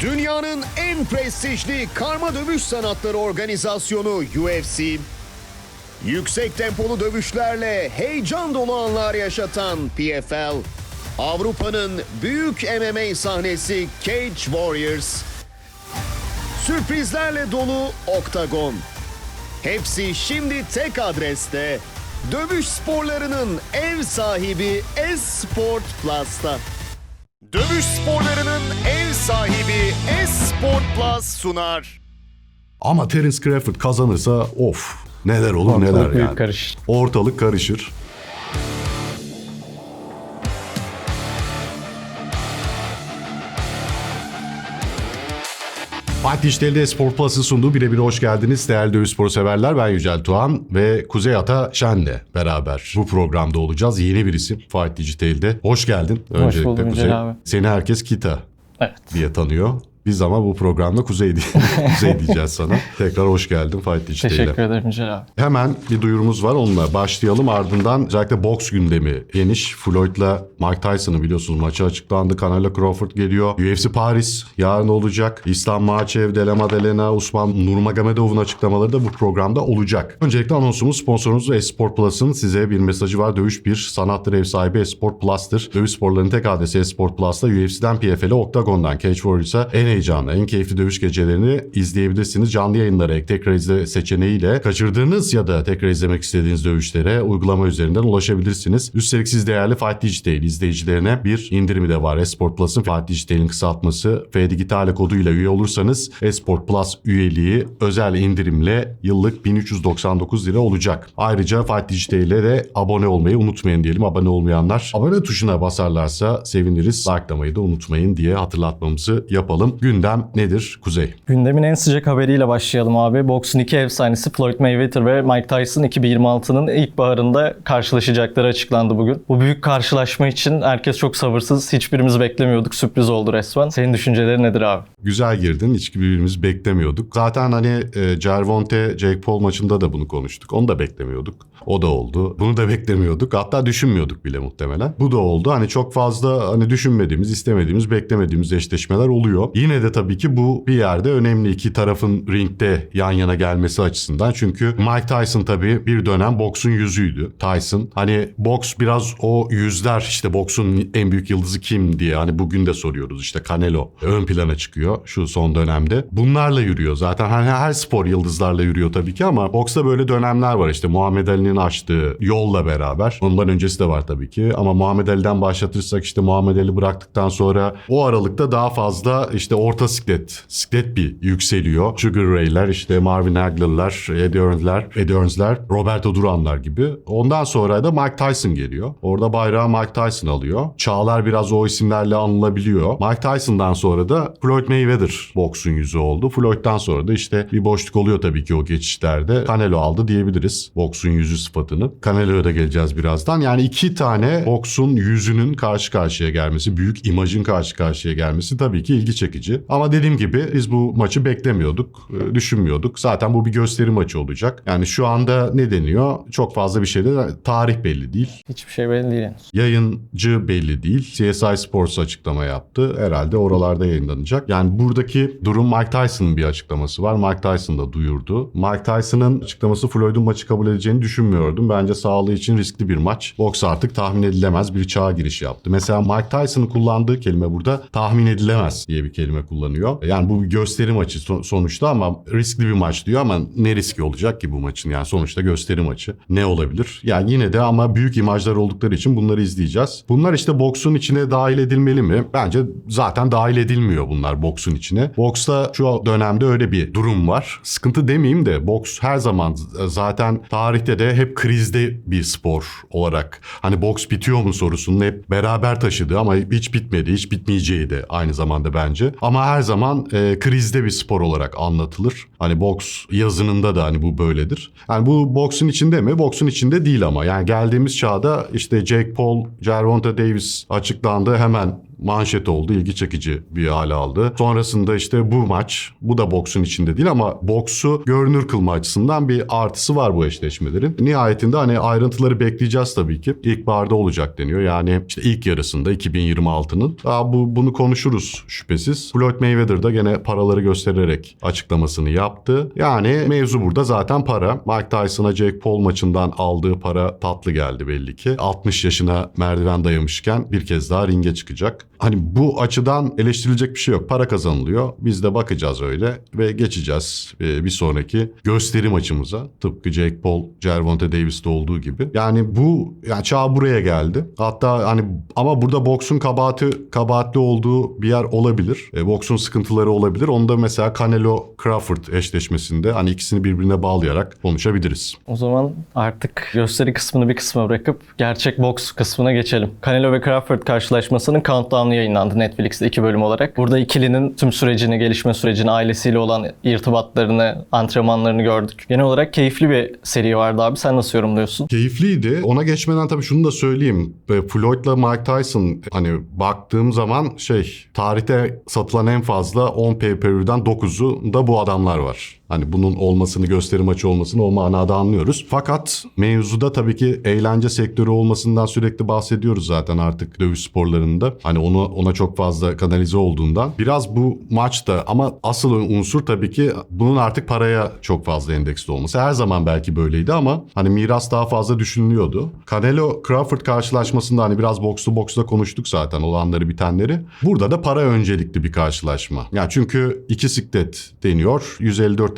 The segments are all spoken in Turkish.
Dünyanın en prestijli karma dövüş sanatları organizasyonu UFC, yüksek tempolu dövüşlerle heyecan dolu anlar yaşatan PFL, Avrupa'nın büyük MMA sahnesi Cage Warriors, sürprizlerle dolu Oktagon. Hepsi şimdi tek adreste. Dövüş sporlarının ev sahibi Esport Plus'ta. Dövüş sporlarının ev sahibi Esport Plus sunar. Ama Terence Crawford kazanırsa of neler olur Ortalık neler büyük yani. karış. Ortalık karışır. Fight Dijital'de Spor Plus'ın sunduğu birebir hoş geldiniz değerli dövüş sporu severler. Ben Yücel Tuğan ve Kuzey Ata Şen'le beraber bu programda olacağız. Yeni bir isim Fight Dijital'de. Hoş geldin. Hoş buldum Yücel abi. Seni herkes Kita Evet. diye tanıyor. Biz ama bu programda Kuzey, diye, Kuzey diyeceğiz sana. Tekrar hoş geldin Fight Dijital'e. Teşekkür ederim Yücel abi. Hemen bir duyurumuz var onunla başlayalım. Ardından özellikle boks gündemi geniş. Floyd'la Mike Tyson'ı biliyorsunuz maçı açıklandı. Canelo Crawford geliyor. UFC Paris yarın olacak. İslam Makhachev, Dele Maddalena, Usman Nurmagomedov'un açıklamaları da bu programda olacak. Öncelikle anonsumuz sponsorumuz Esport Plus'ın size bir mesajı var. Dövüş bir sanattır ev sahibi Esport Plus'tır. Dövüş sporlarının tek adresi Esport Plus'ta UFC'den PFL'e Octagon'dan Cage Warriors'a heyecanlı, en keyifli dövüş gecelerini izleyebilirsiniz. Canlı yayınlara ek tekrar izle seçeneğiyle kaçırdığınız ya da tekrar izlemek istediğiniz dövüşlere uygulama üzerinden ulaşabilirsiniz. Üstelik siz değerli Fight Digital izleyicilerine bir indirimi de var. Esport Plus'ın Fight Digital'in kısaltması F Digitale koduyla üye olursanız Esport Plus üyeliği özel indirimle yıllık 1399 lira olacak. Ayrıca Fight Digital'e de abone olmayı unutmayın diyelim. Abone olmayanlar abone tuşuna basarlarsa seviniriz. Likelamayı da unutmayın diye hatırlatmamızı yapalım. Gündem nedir Kuzey? Gündemin en sıcak haberiyle başlayalım abi. Boksun iki efsanesi Floyd Mayweather ve Mike Tyson 2026'nın ilk baharında karşılaşacakları açıklandı bugün. Bu büyük karşılaşma için herkes çok sabırsız. Hiçbirimiz beklemiyorduk. Sürpriz oldu resmen. Senin düşüncelerin nedir abi? Güzel girdin. Hiç birbirimiz beklemiyorduk. Zaten hani e, Gervonta Jake Paul maçında da bunu konuştuk. Onu da beklemiyorduk. O da oldu. Bunu da beklemiyorduk. Hatta düşünmüyorduk bile muhtemelen. Bu da oldu. Hani çok fazla hani düşünmediğimiz, istemediğimiz, beklemediğimiz eşleşmeler oluyor. Yine de tabii ki bu bir yerde önemli iki tarafın ringde yan yana gelmesi açısından. Çünkü Mike Tyson tabii bir dönem boksun yüzüydü. Tyson hani boks biraz o yüzler işte boksun en büyük yıldızı kim diye hani bugün de soruyoruz işte Canelo ön plana çıkıyor şu son dönemde. Bunlarla yürüyor zaten hani her spor yıldızlarla yürüyor tabii ki ama boksta böyle dönemler var işte Muhammed Ali'nin açtığı yolla beraber. Ondan öncesi de var tabii ki ama Muhammed Ali'den başlatırsak işte Muhammed Ali bıraktıktan sonra o aralıkta daha fazla işte orta siklet, siklet bir yükseliyor. Sugar Ray'ler işte Marvin Hagler'lar, Eddie Earns'ler, Eddie Earns'ler, Roberto Duran'lar gibi. Ondan sonra da Mike Tyson geliyor. Orada bayrağı Mike Tyson alıyor. Çağlar biraz o isimlerle anılabiliyor. Mike Tyson'dan sonra da Floyd Mayweather boksun yüzü oldu. Floyd'dan sonra da işte bir boşluk oluyor tabii ki o geçişlerde. Canelo aldı diyebiliriz boksun yüzü sıfatını. Canelo'ya da geleceğiz birazdan. Yani iki tane boksun yüzünün karşı karşıya gelmesi, büyük imajın karşı karşıya gelmesi tabii ki ilgi çekici. Ama dediğim gibi biz bu maçı beklemiyorduk, e, düşünmüyorduk. Zaten bu bir gösteri maçı olacak. Yani şu anda ne deniyor? Çok fazla bir şey de tarih belli değil. Hiçbir şey belli değil henüz. Yayıncı belli değil. CSI Sports açıklama yaptı. Herhalde oralarda yayınlanacak. Yani buradaki durum Mike Tyson'ın bir açıklaması var. Mike Tyson da duyurdu. Mike Tyson'ın açıklaması Floyd'un maçı kabul edeceğini düşünmüyordum. Bence sağlığı için riskli bir maç. Boks artık tahmin edilemez bir çağa giriş yaptı. Mesela Mike Tyson'ın kullandığı kelime burada tahmin edilemez diye bir kelime kullanıyor. Yani bu bir gösteri maçı so- sonuçta ama riskli bir maç diyor ama ne riski olacak ki bu maçın? Yani sonuçta gösteri maçı. Ne olabilir? Yani yine de ama büyük imajlar oldukları için bunları izleyeceğiz. Bunlar işte boksun içine dahil edilmeli mi? Bence zaten dahil edilmiyor bunlar boksun içine. Boksta şu dönemde öyle bir durum var. Sıkıntı demeyeyim de boks her zaman zaten tarihte de hep krizde bir spor olarak. Hani boks bitiyor mu sorusunu hep beraber taşıdı ama hiç bitmedi, hiç bitmeyeceği de aynı zamanda bence. Ama her zaman e, krizde bir spor olarak anlatılır. Hani boks yazınında da hani bu böyledir. Yani bu boksun içinde mi? Boksun içinde değil ama. Yani geldiğimiz çağda işte Jake Paul, Gervonta Davis açıklandı. Hemen manşet oldu. ilgi çekici bir hale aldı. Sonrasında işte bu maç bu da boksun içinde değil ama boksu görünür kılma açısından bir artısı var bu eşleşmelerin. Nihayetinde hani ayrıntıları bekleyeceğiz tabii ki. İlkbaharda olacak deniyor. Yani işte ilk yarısında 2026'nın. Daha bu bunu konuşuruz şüphesiz. Floyd Mayweather da gene paraları göstererek açıklamasını yaptı. Yani mevzu burada zaten para. Mike Tyson'a Jake Paul maçından aldığı para tatlı geldi belli ki. 60 yaşına merdiven dayamışken bir kez daha ringe çıkacak. Hani bu açıdan eleştirilecek bir şey yok. Para kazanılıyor. Biz de bakacağız öyle ve geçeceğiz e, bir sonraki gösteri maçımıza. Tıpkı Jake Paul, Gervonta Davis'te olduğu gibi. Yani bu yani çağ buraya geldi. Hatta hani ama burada boksun kabahati kabahatli olduğu bir yer olabilir. E, boksun sıkıntıları olabilir. Onu da mesela Canelo Crawford eşleşmesinde hani ikisini birbirine bağlayarak konuşabiliriz. O zaman artık gösteri kısmını bir kısma bırakıp gerçek boks kısmına geçelim. Canelo ve Crawford karşılaşmasının countdown'u yayınlandı Netflix'te iki bölüm olarak. Burada ikilinin tüm sürecini, gelişme sürecini, ailesiyle olan irtibatlarını, antrenmanlarını gördük. Genel olarak keyifli bir seri vardı abi. Sen nasıl yorumluyorsun? Keyifliydi. Ona geçmeden tabii şunu da söyleyeyim. E, Floyd'la Mike Tyson hani baktığım zaman şey tarihte satılan en fazla 10 pay-per-view'den 9'u da bu adamlar var. Hani bunun olmasını, gösteri maçı olmasını o manada anlıyoruz. Fakat mevzuda tabii ki eğlence sektörü olmasından sürekli bahsediyoruz zaten artık dövüş sporlarında. Hani onu ona çok fazla kanalize olduğundan. Biraz bu maçta ama asıl unsur tabii ki bunun artık paraya çok fazla endeksli olması. Her zaman belki böyleydi ama hani miras daha fazla düşünülüyordu. Canelo Crawford karşılaşmasında hani biraz bokslu boksla konuştuk zaten olanları bitenleri. Burada da para öncelikli bir karşılaşma. Yani çünkü iki siklet deniyor.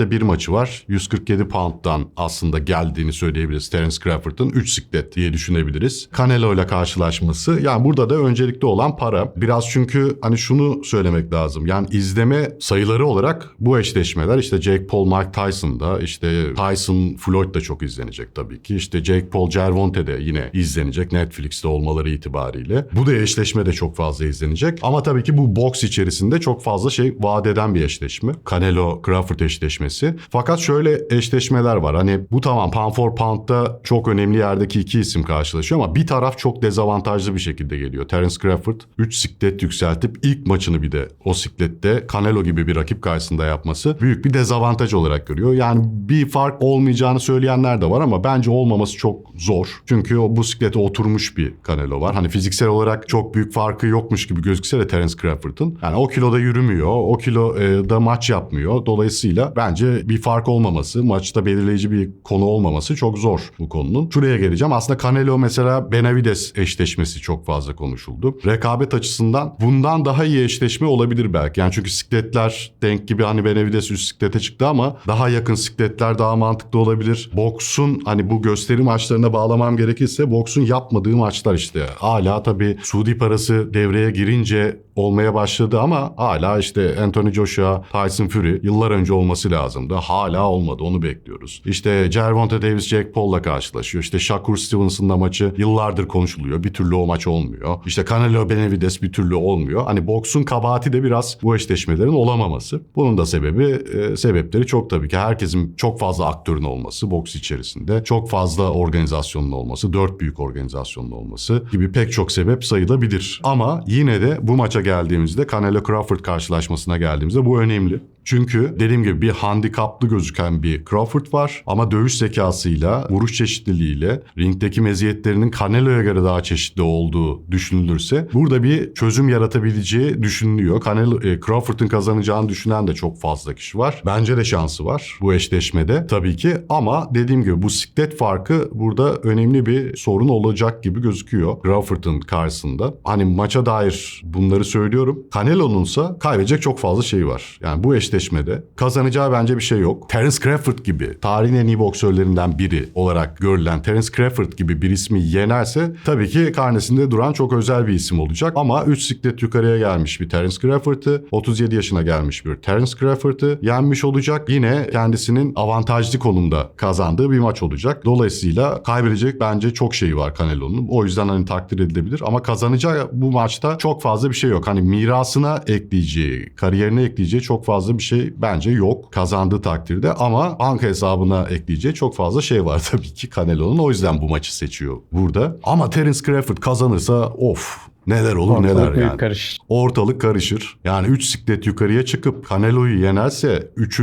154'te bir maçı var. 147 pound'dan aslında geldiğini söyleyebiliriz Terence Crawford'ın 3 siklet diye düşünebiliriz. Canelo ile karşılaşması yani burada da öncelikli olan para. Biraz çünkü hani şunu söylemek lazım. Yani izleme sayıları olarak bu eşleşmeler işte Jake Paul, Mike Tyson'da işte Tyson, Floyd da çok izlenecek tabii ki. İşte Jake Paul, Gervonta de yine izlenecek Netflix'te olmaları itibariyle. Bu da eşleşme de çok fazla izlenecek. Ama tabii ki bu boks içerisinde çok fazla şey vaat eden bir eşleşme. Canelo Crawford eşleşmesi. Fakat şöyle eşleşmeler var. Hani bu tamam pound for pound'da çok önemli yerdeki iki isim karşılaşıyor ama bir taraf çok dezavantajlı bir şekilde geliyor. Terence Crawford 3 siklet yükseltip ilk maçını bir de o siklette Canelo gibi bir rakip karşısında yapması büyük bir dezavantaj olarak görüyor. Yani bir fark olmayacağını söyleyenler de var ama bence olmaması çok zor. Çünkü o bu siklete oturmuş bir Canelo var. Hani fiziksel olarak çok büyük farkı yokmuş gibi gözükse de Terence Crawford'ın. Yani o kiloda yürümüyor, o kiloda maç yapmıyor. Dolayısıyla bence bir fark olmaması, maçta belirleyici bir konu olmaması çok zor bu konunun. Şuraya geleceğim. Aslında Canelo mesela Benavides eşleşmesi çok fazla konuşuldu. Rekabet açısından bundan daha iyi eşleşme olabilir belki. Yani çünkü sikletler denk gibi hani Benavides üst siklete çıktı ama daha yakın sikletler daha mantıklı olabilir. Boksun hani bu gösteri maçlarına bağlamam gerekirse boksun yapmadığı maçlar işte. Hala tabii Suudi parası devreye girince olmaya başladı ama hala işte Anthony Joshua, Tyson Fury yıllar önce olması lazımdı. Hala olmadı onu bekliyoruz. İşte Gervonta Davis, Jake Paul'la karşılaşıyor. İşte Shakur Stevenson'la maçı yıllardır konuşuluyor. Bir türlü o maç olmuyor. İşte Canelo Benavides bir türlü olmuyor. Hani boksun kabahati de biraz bu eşleşmelerin olamaması. Bunun da sebebi e, sebepleri çok tabii ki. Herkesin çok fazla aktörün olması boks içerisinde. Çok fazla organizasyonun olması, dört büyük organizasyonun olması gibi pek çok sebep sayılabilir. Ama yine de bu maça geldiğimizde Canelo Crawford karşılaşmasına geldiğimizde bu önemli. Çünkü dediğim gibi bir handikaplı gözüken bir Crawford var ama dövüş zekasıyla, vuruş çeşitliliğiyle, ringdeki meziyetlerinin Canelo'ya göre daha çeşitli olduğu düşünülürse burada bir çözüm yaratabileceği düşünülüyor. Canelo, e, Crawford'ın kazanacağını düşünen de çok fazla kişi var. Bence de şansı var bu eşleşmede tabii ki ama dediğim gibi bu siklet farkı burada önemli bir sorun olacak gibi gözüküyor Crawford'ın karşısında. Hani maça dair bunları söylüyorum. Canelo'nunsa kaybedecek çok fazla şey var. Yani bu eşleşmede kazanacağı bence bir şey yok. Terence Crawford gibi tarihin en iyi boksörlerinden biri olarak görülen Terence Crawford gibi bir ismi yenerse tabii ki karnesinde duran çok özel bir isim olacak. Ama 3 siklet yukarıya gelmiş bir Terence Crawford'ı, 37 yaşına gelmiş bir Terence Crawford'ı yenmiş olacak. Yine kendisinin avantajlı konumda kazandığı bir maç olacak. Dolayısıyla kaybedecek bence çok şey var Canelo'nun. O yüzden hani takdir edilebilir ama kazanacağı bu maçta çok fazla bir şey yok. Hani mirasına ekleyeceği, kariyerine ekleyeceği çok fazla bir şey bence yok kazandığı takdirde ama banka hesabına ekleyeceği çok fazla şey var tabii ki Canelo'nun. O yüzden bu maçı seçiyor burada. Ama Terence Crawford kazanırsa of neler olur Ortalık neler yani. karışır. Ortalık karışır. Yani 3 siklet yukarıya çıkıp Canelo'yu yenerse 3.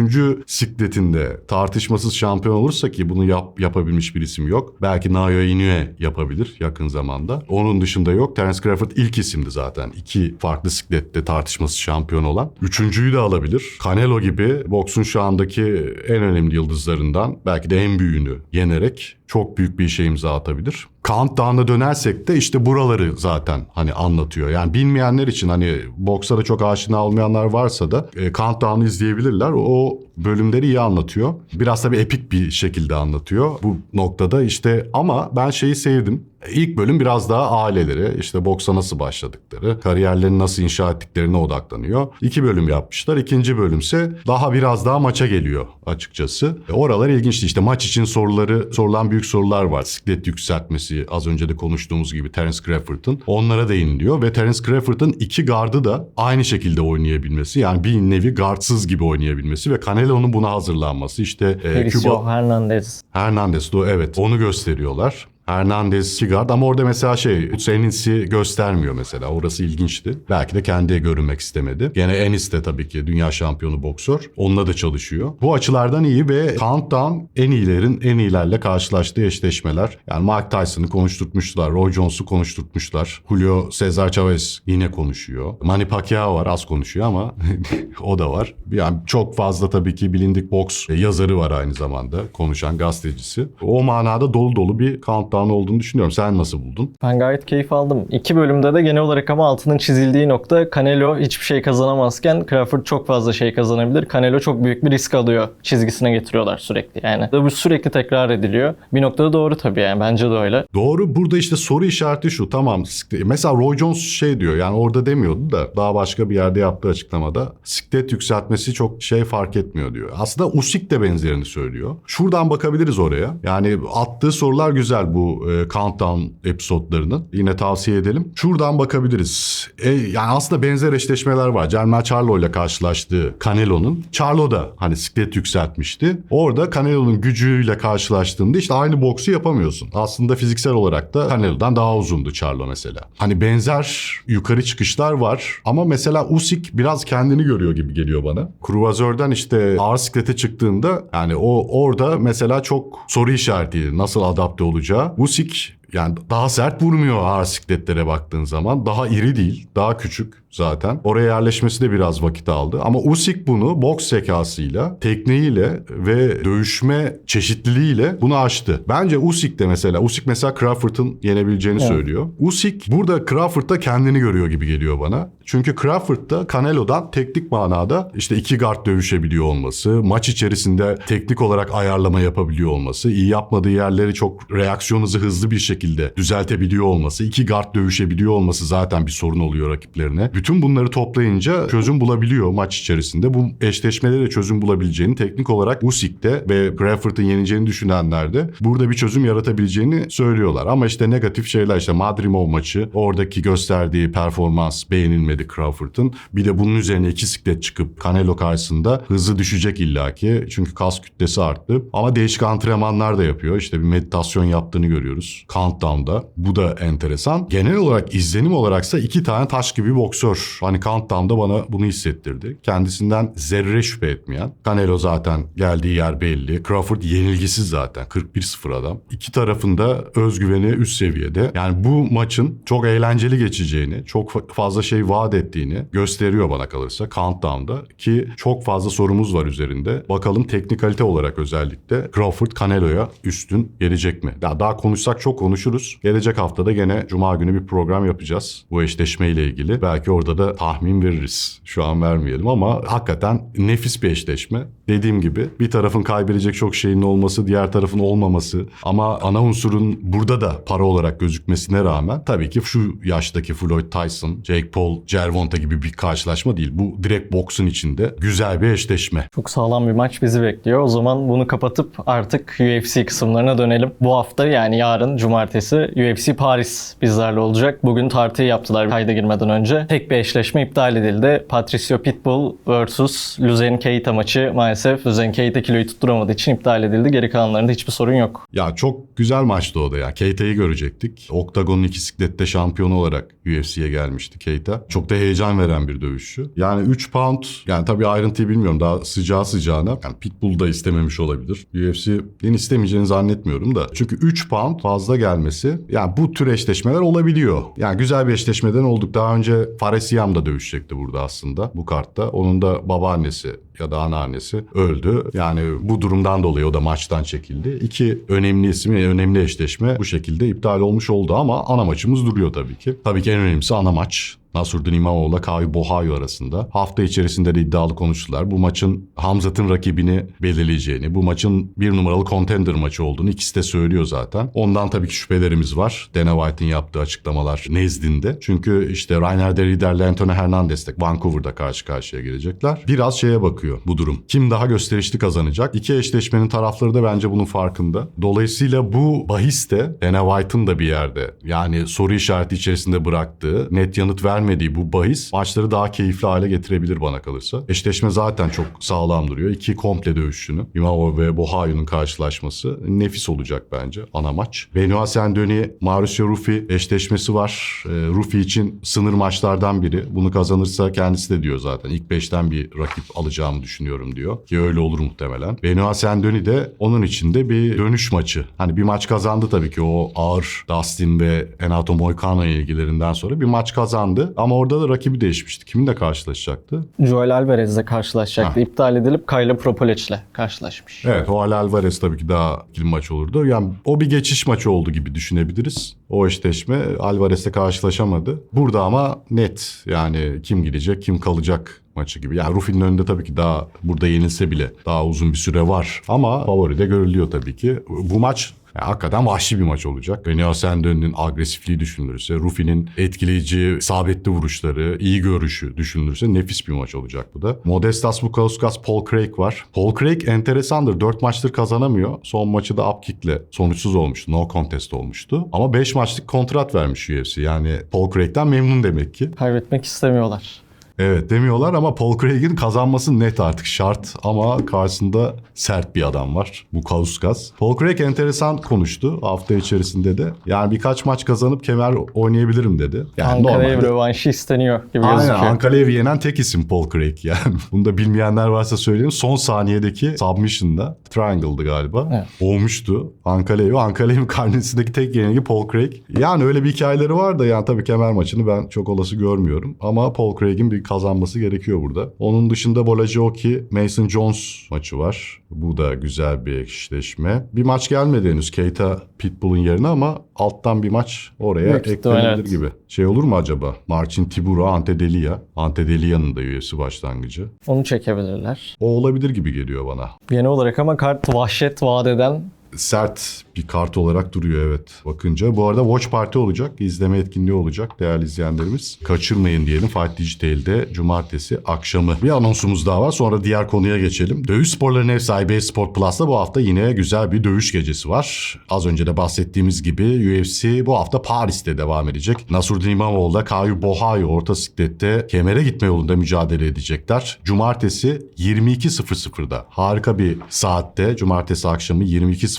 sikletinde tartışmasız şampiyon olursa ki bunu yap, yapabilmiş bir isim yok. Belki Naoya Inoue yapabilir yakın zamanda. Onun dışında yok. Terence Crawford ilk isimdi zaten. İki farklı siklette tartışmasız şampiyon olan. Üçüncüyü de alabilir. Canelo gibi boksun şu andaki en önemli yıldızlarından belki de en büyüğünü yenerek çok büyük bir işe imza atabilir. Countdown'a dönersek de işte buraları zaten hani anlatıyor. Yani bilmeyenler için hani boksa da çok aşina olmayanlar varsa da e, Countdown'u izleyebilirler. O bölümleri iyi anlatıyor. Biraz tabii epik bir şekilde anlatıyor. Bu noktada işte ama ben şeyi sevdim. İlk bölüm biraz daha aileleri, işte boksa nasıl başladıkları, kariyerlerini nasıl inşa ettiklerine odaklanıyor. İki bölüm yapmışlar. İkinci bölümse daha biraz daha maça geliyor açıkçası. E, Oralar ilginçti. İşte maç için soruları, sorulan büyük sorular var. Siklet yükseltmesi, az önce de konuştuğumuz gibi Terence Crawford'ın. Onlara değiniliyor ve Terence Crawford'ın iki gardı da aynı şekilde oynayabilmesi. Yani bir nevi gardsız gibi oynayabilmesi ve Canelo'nun buna hazırlanması. İşte e, Felicio Hernandez. Hernandez evet onu gösteriyorlar. Hernandez Sigard ama orada mesela şey Enis'i göstermiyor mesela. Orası ilginçti. Belki de kendi görünmek istemedi. Gene Enis de tabii ki dünya şampiyonu boksör. Onunla da çalışıyor. Bu açılardan iyi ve Countdown en iyilerin en iyilerle karşılaştığı eşleşmeler. Yani Mike Tyson'ı konuşturtmuşlar. Roy Jones'u konuşturtmuşlar. Julio Cesar Chavez yine konuşuyor. Manny Pacquiao var az konuşuyor ama o da var. Yani çok fazla tabii ki bilindik boks yazarı var aynı zamanda. Konuşan gazetecisi. O manada dolu dolu bir countdown olduğunu düşünüyorum. Sen nasıl buldun? Ben gayet keyif aldım. İki bölümde de genel olarak ama altının çizildiği nokta Canelo hiçbir şey kazanamazken Crawford çok fazla şey kazanabilir. Canelo çok büyük bir risk alıyor çizgisine getiriyorlar sürekli yani. Bu sürekli tekrar ediliyor. Bir noktada doğru tabii yani bence de öyle. Doğru burada işte soru işareti şu tamam mesela Roy Jones şey diyor yani orada demiyordu da daha başka bir yerde yaptığı açıklamada siklet yükseltmesi çok şey fark etmiyor diyor. Aslında Usyk de benzerini söylüyor. Şuradan bakabiliriz oraya. Yani attığı sorular güzel bu e, countdown episodlarının. Yine tavsiye edelim. Şuradan bakabiliriz. E, yani aslında benzer eşleşmeler var. Jermel Charlo ile karşılaştığı Canelo'nun. Charlo da hani siklet yükseltmişti. Orada Canelo'nun gücüyle karşılaştığında işte aynı boksu yapamıyorsun. Aslında fiziksel olarak da Canelo'dan daha uzundu Charlo mesela. Hani benzer yukarı çıkışlar var ama mesela Usyk biraz kendini görüyor gibi geliyor bana. Kruvazörden işte ağır siklete çıktığında yani o orada mesela çok soru işaretiydi nasıl adapte olacağı. Usyk yani daha sert vurmuyor ağır sikletlere baktığın zaman. Daha iri değil, daha küçük zaten. Oraya yerleşmesi de biraz vakit aldı. Ama Usyk bunu boks zekasıyla, tekniğiyle ve dövüşme çeşitliliğiyle bunu aştı. Bence Usyk de mesela, Usyk mesela Crawford'ın yenebileceğini Evet. söylüyor. Usyk burada Crawford'da kendini görüyor gibi geliyor bana. Çünkü Crawford'da Canelo'dan teknik manada işte iki guard dövüşebiliyor olması, maç içerisinde teknik olarak ayarlama yapabiliyor olması, iyi yapmadığı yerleri çok reaksiyon hızı hızlı bir şekilde düzeltebiliyor olması, iki guard dövüşebiliyor olması zaten bir sorun oluyor rakiplerine. Bütün bunları toplayınca çözüm bulabiliyor maç içerisinde. Bu eşleşmelere de çözüm bulabileceğini teknik olarak Usyk'te ve Crawford'ın yeneceğini düşünenler de burada bir çözüm yaratabileceğini söylüyorlar. Ama işte negatif şeyler işte Madrimov maçı oradaki gösterdiği performans beğenilmedi Crawford'ın. Bir de bunun üzerine iki siklet çıkıp Canelo karşısında hızı düşecek illaki. Çünkü kas kütlesi arttı. Ama değişik antrenmanlar da yapıyor. İşte bir meditasyon yaptığını görüyoruz. Countdown'da. Bu da enteresan. Genel olarak izlenim olaraksa iki tane taş gibi boksör. Hani Countdown'da bana bunu hissettirdi. Kendisinden zerre şüphe etmeyen. Canelo zaten geldiği yer belli. Crawford yenilgisiz zaten. 41-0 adam. İki tarafında özgüveni üst seviyede. Yani bu maçın çok eğlenceli geçeceğini, çok fa- fazla şey vaat ettiğini gösteriyor bana kalırsa Countdown'da. Ki çok fazla sorumuz var üzerinde. Bakalım teknikalite olarak özellikle Crawford Canelo'ya üstün gelecek mi? Daha, daha konuşsak çok konuşuruz. Gelecek haftada gene Cuma günü bir program yapacağız bu eşleşmeyle ilgili. Belki orada da tahmin veririz. Şu an vermeyelim ama hakikaten nefis bir eşleşme. Dediğim gibi bir tarafın kaybedecek çok şeyin olması, diğer tarafın olmaması ama ana unsurun burada da para olarak gözükmesine rağmen tabii ki şu yaştaki Floyd Tyson, Jake Paul, Gervonta gibi bir karşılaşma değil. Bu direkt boksun içinde güzel bir eşleşme. Çok sağlam bir maç bizi bekliyor. O zaman bunu kapatıp artık UFC kısımlarına dönelim. Bu hafta yani yarın cumartesi UFC Paris bizlerle olacak. Bugün tartıyı yaptılar kayda girmeden önce. Tek bir eşleşme iptal edildi. Patricio Pitbull vs. Luzen Keita maçı maalesef Luzen Keita kiloyu tutturamadığı için iptal edildi. Geri kalanlarında hiçbir sorun yok. Ya çok güzel maçtı o da ya. Keita'yı görecektik. Oktagon'un iki siklette şampiyonu olarak UFC'ye gelmişti Keita. Çok da heyecan veren bir dövüşçü. Yani 3 pound yani tabii ayrıntıyı bilmiyorum daha sıcağı sıcağına. Yani Pitbull da istememiş olabilir. UFC'nin istemeyeceğini zannetmiyorum da. Çünkü 3 pound fazla gelmesi yani bu tür eşleşmeler olabiliyor. Yani güzel bir eşleşmeden olduk. Daha önce Fares Yam da dövüşecekti burada aslında bu kartta. Onun da babaannesi ya da anneannesi öldü. Yani bu durumdan dolayı o da maçtan çekildi. İki önemli isim, önemli eşleşme bu şekilde iptal olmuş oldu ama ana maçımız duruyor tabii ki. Tabii ki en önemlisi ana maç. Nasruddin İmamoğlu'la Kavi Bohayo arasında. Hafta içerisinde de iddialı konuştular. Bu maçın Hamzat'ın rakibini belirleyeceğini, bu maçın bir numaralı contender maçı olduğunu ikisi de söylüyor zaten. Ondan tabii ki şüphelerimiz var. Dana White'in yaptığı açıklamalar nezdinde. Çünkü işte Rainer de liderle Anthony Hernandez de Vancouver'da karşı karşıya gelecekler. Biraz şeye bakıyor bu durum. Kim daha gösterişli kazanacak? İki eşleşmenin tarafları da bence bunun farkında. Dolayısıyla bu bahis de Dana White'ın da bir yerde yani soru işareti içerisinde bıraktığı, net yanıt vermediği bu bahis maçları daha keyifli hale getirebilir bana kalırsa. Eşleşme zaten çok sağlam duruyor. İki komple dövüşçünü. Imavov ve Bohayu'nun karşılaşması nefis olacak bence ana maç. Benoit Sendoni, Mauricio Ruffi eşleşmesi var. Ee, Ruffi için sınır maçlardan biri. Bunu kazanırsa kendisi de diyor zaten. İlk beşten bir rakip alacağımı düşünüyorum diyor. Ki öyle olur muhtemelen. Benoit Sendoni de onun içinde bir dönüş maçı. Hani bir maç kazandı tabii ki o ağır Dustin ve Renato Moicano ilgilerinden sonra bir maç kazandı. Ama orada da rakibi değişmişti. Kiminle karşılaşacaktı? Joel Alvarez'le karşılaşacaktı. Ha. İptal edilip Kayla Propolec'le karşılaşmış. Evet o Alvarez tabii ki daha ikili maç olurdu. Yani o bir geçiş maçı oldu gibi düşünebiliriz. O eşleşme Alvarez'le karşılaşamadı. Burada ama net yani kim gidecek kim kalacak maçı gibi. Yani Rufi'nin önünde tabii ki daha burada yenilse bile daha uzun bir süre var. Ama favori de görülüyor tabii ki. Bu maç yani hakikaten vahşi bir maç olacak. Benio Sendon'un agresifliği düşünülürse, Rufi'nin etkileyici, sabitli vuruşları, iyi görüşü düşünülürse nefis bir maç olacak bu da. Modestas Bukauskas, Paul Craig var. Paul Craig enteresandır. 4 maçtır kazanamıyor. Son maçı da upkick'le sonuçsuz olmuştu. No contest olmuştu. Ama 5 maçlık kontrat vermiş UFC. Yani Paul Craig'den memnun demek ki. Kaybetmek istemiyorlar. Evet demiyorlar ama Paul Craig'in kazanması net artık şart ama karşısında sert bir adam var. Bu Kauskas. Paul Craig enteresan konuştu hafta içerisinde de. Yani birkaç maç kazanıp kemer oynayabilirim dedi. Yani Ankara'ya normalde- rövanşı isteniyor gibi Aynen gözüküyor. Ankara'ya yenen tek isim Paul Craig yani. Bunu da bilmeyenler varsa söyleyeyim. Son saniyedeki submission'da Triangle'dı galiba. Evet. Olmuştu. Ankara'yı. Ankara'nın karnesindeki tek yenilgi Paul Craig. Yani öyle bir hikayeleri var da yani tabii kemer maçını ben çok olası görmüyorum. Ama Paul Craig'in bir kazanması gerekiyor burada. Onun dışında Bolajoki Mason Jones maçı var. Bu da güzel bir eşleşme. Bir maç gelmedi henüz Keita Pitbull'un yerine ama alttan bir maç oraya ihtimal, eklenebilir evet. gibi. Şey olur mu acaba? Marcin Tiburo, Ante Delia. Ante Delia'nın da üyesi başlangıcı. Onu çekebilirler. O olabilir gibi geliyor bana. Yeni olarak ama kart vahşet vaat eden Sert bir kart olarak duruyor evet bakınca. Bu arada Watch Party olacak. izleme etkinliği olacak değerli izleyenlerimiz. Kaçırmayın diyelim Fight Digital'de cumartesi akşamı. Bir anonsumuz daha var sonra diğer konuya geçelim. Dövüş sporlarının ev sahibi Sport Plus'ta bu hafta yine güzel bir dövüş gecesi var. Az önce de bahsettiğimiz gibi UFC bu hafta Paris'te devam edecek. Nasruddin İmamoğlu'la Kayu Bohayo orta siklette kemere gitme yolunda mücadele edecekler. Cumartesi 22.00'da harika bir saatte cumartesi akşamı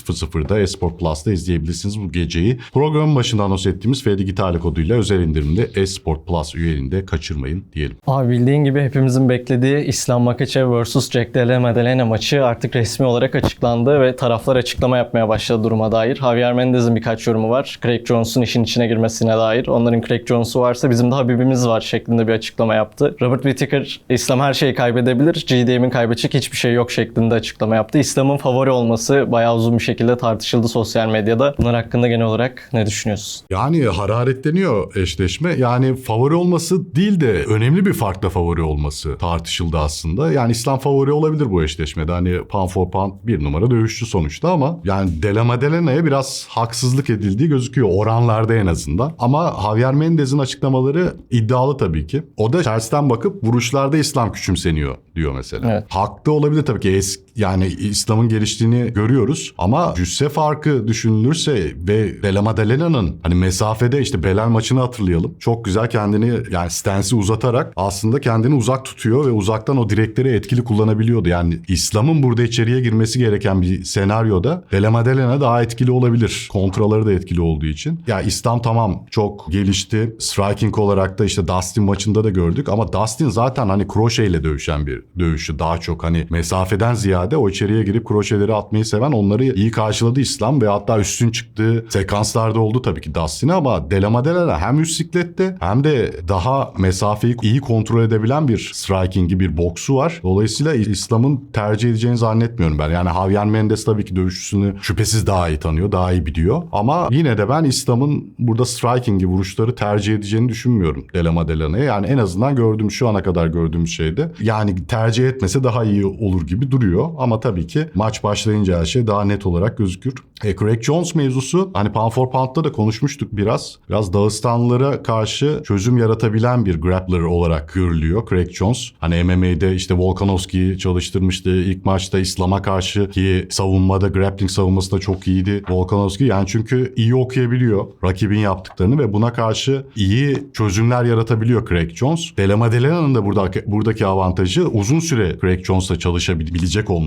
22.00'da Esport Plus'ta izleyebilirsiniz bu geceyi. Programın başında anons ettiğimiz F Digital koduyla özel indirimde Esport Plus üyeliğinde kaçırmayın diyelim. Abi bildiğin gibi hepimizin beklediği İslam Makhachev vs. Jack Della Maddalena maçı artık resmi olarak açıklandı ve taraflar açıklama yapmaya başladı duruma dair. Javier Mendez'in birkaç yorumu var. Craig Jones'un işin içine girmesine dair. Onların Craig Jones'u varsa bizim de Habibimiz var şeklinde bir açıklama yaptı. Robert Whittaker İslam her şeyi kaybedebilir. GDM'in kaybedecek hiçbir şey yok şeklinde açıklama yaptı. İslam'ın favori olması bayağı uzun bir şekilde tartışıldı sosyal medyada. Bunlar hakkında genel olarak ne düşünüyorsun? Yani hararetleniyor eşleşme. Yani favori olması değil de önemli bir farkla favori olması tartışıldı aslında. Yani İslam favori olabilir bu eşleşmede. Hani pound for pound bir numara dövüşçü sonuçta ama yani Della Madlena'ya biraz haksızlık edildiği gözüküyor oranlarda en azından. Ama Javier Mendez'in açıklamaları iddialı tabii ki. O da tersten bakıp vuruşlarda İslam küçümseniyor diyor mesela. Evet. Haklı olabilir tabii ki. Es- yani İslam'ın geliştiğini görüyoruz ama cüsse farkı düşünülürse ve Della Madalenna'nın hani mesafede işte Belal maçını hatırlayalım. Çok güzel kendini yani stance'i uzatarak aslında kendini uzak tutuyor ve uzaktan o direkleri etkili kullanabiliyordu. Yani İslam'ın burada içeriye girmesi gereken bir senaryoda Della Maddalena daha etkili olabilir. Kontraları da etkili olduğu için. Ya İslam tamam çok gelişti. Striking olarak da işte Dustin maçında da gördük ama Dustin zaten hani kroşe ile dövüşen bir dövüşçü. Daha çok hani mesafeden ziyade o içeriye girip kroşeleri atmayı seven onları iyi karşıladı İslam ve hatta üstün çıktığı sekanslarda oldu tabii ki Dustin'e ama Della Maddalena hem üst siklette hem de daha mesafeyi iyi kontrol edebilen bir striking'i bir boksu var. Dolayısıyla İslam'ın tercih edeceğini zannetmiyorum ben. Yani Javier Mendes tabii ki dövüşçüsünü şüphesiz daha iyi tanıyor, daha iyi biliyor. Ama yine de ben İslam'ın burada striking'i vuruşları tercih edeceğini düşünmüyorum Della Madallena'ya. Yani en azından gördüğüm şu ana kadar gördüğüm şeyde yani tercih etmese daha iyi olur gibi duruyor. Ama tabii ki maç başlayınca her şey daha net olarak gözükür. E, Craig Jones mevzusu hani Pound for Pound'da da konuşmuştuk biraz. Biraz Dağıstanlılara karşı çözüm yaratabilen bir grappler olarak görülüyor Craig Jones. Hani MMA'de işte Volkanovski'yi çalıştırmıştı. İlk maçta İslam'a karşı ki savunmada grappling savunması da çok iyiydi Volkanovski. Yani çünkü iyi okuyabiliyor rakibin yaptıklarını ve buna karşı iyi çözümler yaratabiliyor Craig Jones. Della Madalenna'nın da buradaki, buradaki avantajı uzun süre Craig Jones'la çalışabilecek olması.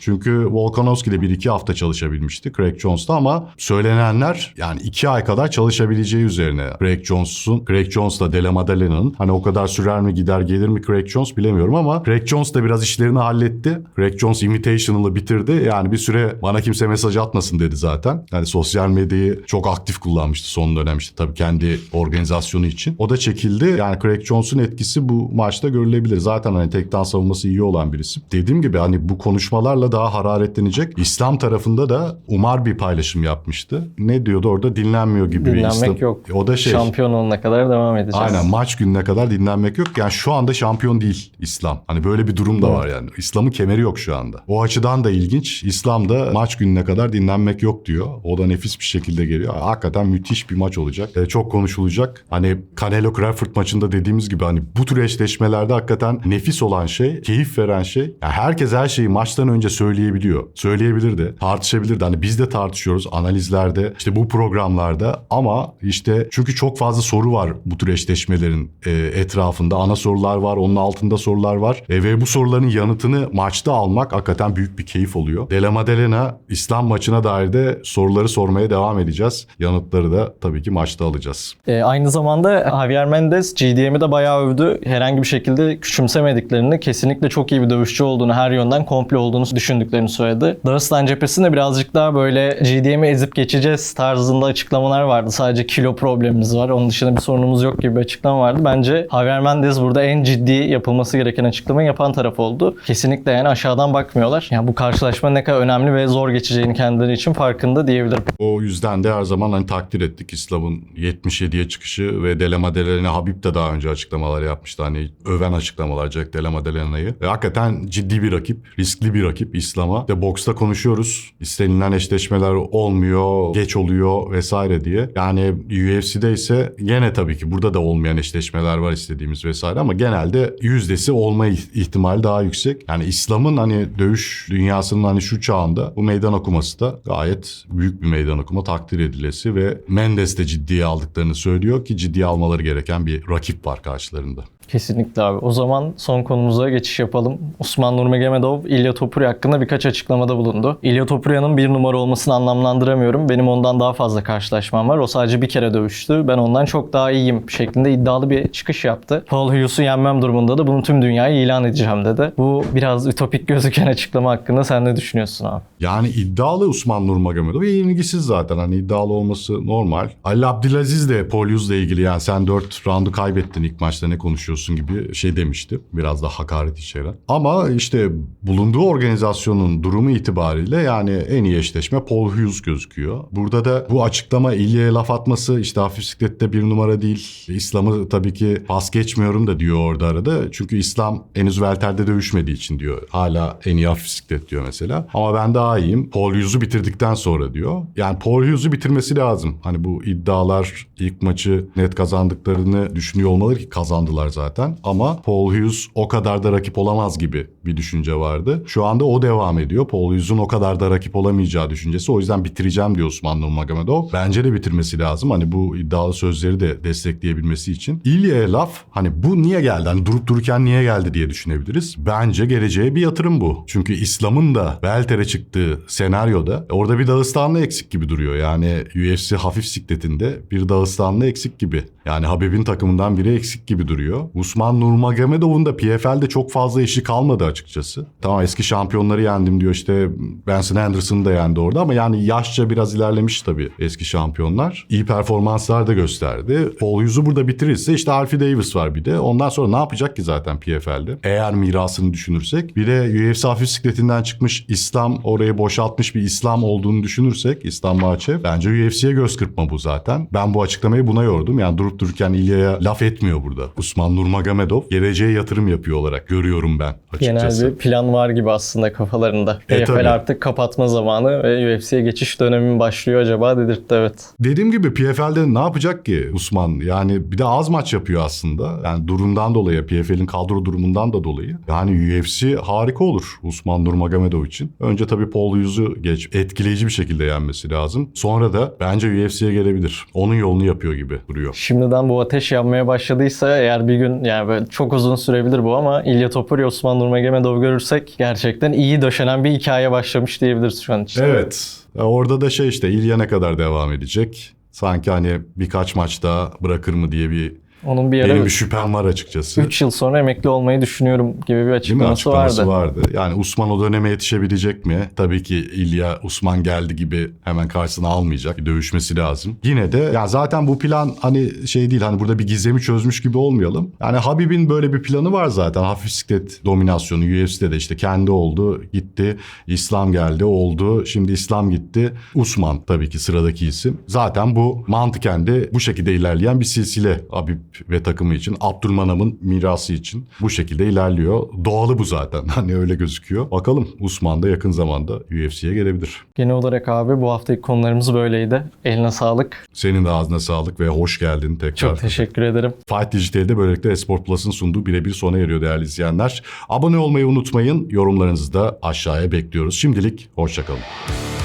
Çünkü Volkanovski de 1-2 hafta çalışabilmişti Craig Jones'ta ama söylenenler yani 2 ay kadar çalışabileceği üzerine Craig Jones'un, Craig Jones'la Della Madalenna'nın hani o kadar sürer mi gider gelir mi Craig Jones bilemiyorum ama Craig Jones da biraz işlerini halletti. Craig Jones Invitational'ı bitirdi. Yani bir süre bana kimse mesaj atmasın dedi zaten. Yani sosyal medyayı çok aktif kullanmıştı son dönem işte tabii kendi organizasyonu için. O da çekildi. Yani Craig Jones'un etkisi bu maçta görülebilir. Zaten hani tekten savunması iyi olan bir isim. Dediğim gibi hani bu konuşmalarla daha hararetlenecek. İslam tarafında da Umar bir paylaşım yapmıştı. Ne diyordu orada? Dinlenmiyor gibi. Dinlenmek İslam- yok. O da şey. Şampiyon olana kadar devam edeceğiz. Aynen maç gününe kadar dinlenmek yok. Yani şu anda şampiyon değil İslam. Hani böyle bir durum da var yani. İslam'ın kemeri yok şu anda. O açıdan da ilginç. İslam da maç gününe kadar dinlenmek yok diyor. O da nefis bir şekilde geliyor. Hakikaten müthiş bir maç olacak. Ee, çok konuşulacak. Hani Canelo Crawford maçında dediğimiz gibi hani bu tür eşleşmelerde hakikaten nefis olan şey, keyif veren şey. Yani herkes her şeyi maçtan önce söyleyebiliyor. Söyleyebilir de, tartışabilir de. Hani biz de tartışıyoruz analizlerde, işte bu programlarda ama işte çünkü çok fazla soru var bu tür eşleşmelerin e, etrafında. Ana sorular var, onun altında sorular var. E, ve bu soruların yanıtını maçta almak hakikaten büyük bir keyif oluyor. Della Maddalena İslam maçına dair de soruları sormaya devam edeceğiz. Yanıtları da tabii ki maçta alacağız. E, aynı zamanda Javier Mendes GDM'i de bayağı övdü. Herhangi bir şekilde küçümsemediklerini, kesinlikle çok iyi bir dövüşçü olduğunu, her yönden komple olduğunu düşündüklerini söyledi. Dağıstan cephesinde birazcık daha böyle GDM'i ezip geçeceğiz tarzında açıklamalar vardı. Sadece kilo problemimiz var. Onun dışında bir sorunumuz yok gibi bir açıklama vardı. Bence Javier Mendes burada en ciddi yapılması gereken açıklamayı yapan taraf oldu. Kesinlikle yani aşağıdan bakmıyorlar. Yani bu karşılaşma ne kadar önemli ve zor geçeceğini kendileri için farkında diyebilirim. O yüzden de her zaman hani takdir ettik İslam'ın 77'ye çıkışı ve Della Maddalena Habib de daha önce açıklamalar yapmıştı. Hani öven açıklamalar Jack Della Maddalena'yı. Ve hakikaten ciddi bir rakip, riskli bir rakip İslam'a. De boksta konuşuyoruz. İstenilen eşleşmeler olmuyor, geç oluyor vesaire diye. Yani UFC'de ise gene tabii ki burada da olmayan eşleşmeler var istediğimiz vesaire ama genelde yüzdesi olma ihtimali daha yüksek. Yani İslam'ın hani dövüş dünyasının hani şu çağında bu meydan okuması da gayet büyük bir meydan okuma takdir edilesi ve Mendes de ciddiye aldıklarını söylüyor ki ciddiye almaları gereken bir rakip var karşılarında. Kesinlikle abi. O zaman son konumuza geçiş yapalım. Osman Nurmagomedov İlya Topuri hakkında birkaç açıklamada bulundu. İlya Topuria'nın bir numara olmasını anlamlandıramıyorum. Benim ondan daha fazla karşılaşmam var. O sadece bir kere dövüştü. Ben ondan çok daha iyiyim şeklinde iddialı bir çıkış yaptı. Paul Hughes'u yenmem durumunda da bunu tüm dünyaya ilan edeceğim dedi. Bu biraz ütopik gözüken açıklama hakkında sen ne düşünüyorsun abi? Yani iddialı Osman Nurmagomedov ve ilgisiz zaten hani iddialı olması normal. Ali Abdülaziz de Paul Hughes'la ilgili yani sen 4 roundu kaybettin ilk maçta ne konuşuyorsun gibi şey demişti. Biraz da hakaret içeren. Ama işte bulunduğu organizasyonun durumu itibariyle yani en iyi eşleşme Paul Hughes gözüküyor. Burada da bu açıklama İlya'ya laf atması işte hafif bisiklette bir numara değil. İslam'ı tabii ki pas geçmiyorum da diyor orada arada. Çünkü İslam henüz welter'de dövüşmediği için diyor. Hala en iyi hafif bisiklet diyor mesela. Ama ben daha iyiyim. Paul Hughes'u bitirdikten sonra diyor. Yani Paul Hughes'u bitirmesi lazım. Hani bu iddialar ilk maçı net kazandıklarını düşünüyor olmaları ki kazandılar zaten. Zaten. Ama Paul Hughes o kadar da rakip olamaz gibi bir düşünce vardı. Şu anda o devam ediyor. Paul Hughes'un o kadar da rakip olamayacağı düşüncesi. O yüzden bitireceğim diyor Osman Nurmagomedov. Bence de bitirmesi lazım. Hani bu iddialı sözleri de destekleyebilmesi için. İlya'ya laf hani bu niye geldi? Hani durup dururken niye geldi diye düşünebiliriz. Bence geleceğe bir yatırım bu. Çünkü İslam'ın da Belter'e çıktığı senaryoda orada bir Dağıstanlı eksik gibi duruyor. Yani UFC hafif sikletinde bir Dağıstanlı eksik gibi. Yani Habib'in takımından biri eksik gibi duruyor. Usman Nurmagomedov'un da PFL'de çok fazla işi kalmadı açıkçası. Tamam eski şampiyonları yendim diyor işte Benson Henderson'ı da yendi orada ama yani yaşça biraz ilerlemiş tabii eski şampiyonlar. İyi performanslar da gösterdi. Paul Hughes burada bitirirse işte Alfie Davis var bir de. Ondan sonra ne yapacak ki zaten PFL'de? Eğer mirasını düşünürsek. Bir de UFC hafif sikletinden çıkmış İslam orayı boşaltmış bir İslam olduğunu düşünürsek İslam Maçev. Bence UFC'ye göz kırpma bu zaten. Ben bu açıklamayı buna yordum. Yani durup dururken İlya'ya laf etmiyor burada. Usman Nurmagomedov geleceğe yatırım yapıyor olarak görüyorum ben açıkçası. Genel bir plan var gibi aslında kafalarında. E, tabii. PFL artık kapatma zamanı ve UFC'ye geçiş dönemi mi başlıyor acaba dedirtti evet. Dediğim gibi PFL'de ne yapacak ki Usman? Yani bir de az maç yapıyor aslında. Yani durumdan dolayı, PFL'in kadro durumundan da dolayı. Yani UFC harika olur Usman Nurmagomedov için. Önce tabii Paul Hughes'u geç etkileyici bir şekilde yenmesi lazım. Sonra da bence UFC'ye gelebilir. Onun yolunu yapıyor gibi duruyor. Şimdiden bu ateş yanmaya başladıysa eğer bir gün yani böyle çok uzun sürebilir bu ama İlya Topur, Osman Nurmagomedov görürsek gerçekten iyi döşenen bir hikaye başlamış diyebiliriz şu an için. Evet. Orada da şey işte İlya ne kadar devam edecek? Sanki hani birkaç maç daha bırakır mı diye bir Onun bir benim ara bir şüphem var açıkçası. 3 yıl sonra emekli olmayı düşünüyorum gibi bir Değil mi? açıklaması, Açıklaması vardı. vardı. Yani Usman o döneme yetişebilecek mi? Tabii ki İlya Usman geldi gibi hemen karşısına almayacak. Dövüşmesi lazım. Yine de ya zaten bu plan hani şey değil hani burada bir gizemi çözmüş gibi olmayalım. Yani Habib'in böyle bir planı var zaten. Hafif bisiklet dominasyonu UFC'de de işte kendi oldu gitti. İslam geldi oldu. Şimdi İslam gitti. Usman tabii ki sıradaki isim. Zaten bu mantıken de bu şekilde ilerleyen bir silsile Habib ve takımı için. Abdülmanam'ın mirası için bu şekilde ilerliyor. Doğalı bu zaten. Hani öyle gözüküyor. Bakalım Usman da yakın zamanda UFC'ye gelebilir. Genel olarak abi bu haftaki konularımız böyleydi. Eline sağlık. Senin de ağzına sağlık ve hoş geldin tekrar. Çok teşekkür ederim. Fight Digital'de böylelikle Esport Plus'ın sunduğu birebir sona eriyor değerli izleyenler. Abone olmayı unutmayın. Yorumlarınızı da aşağıya bekliyoruz. Şimdilik hoşçakalın.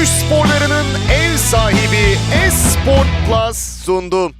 Dövüş sporlarının ev sahibi Esport Plus sundu.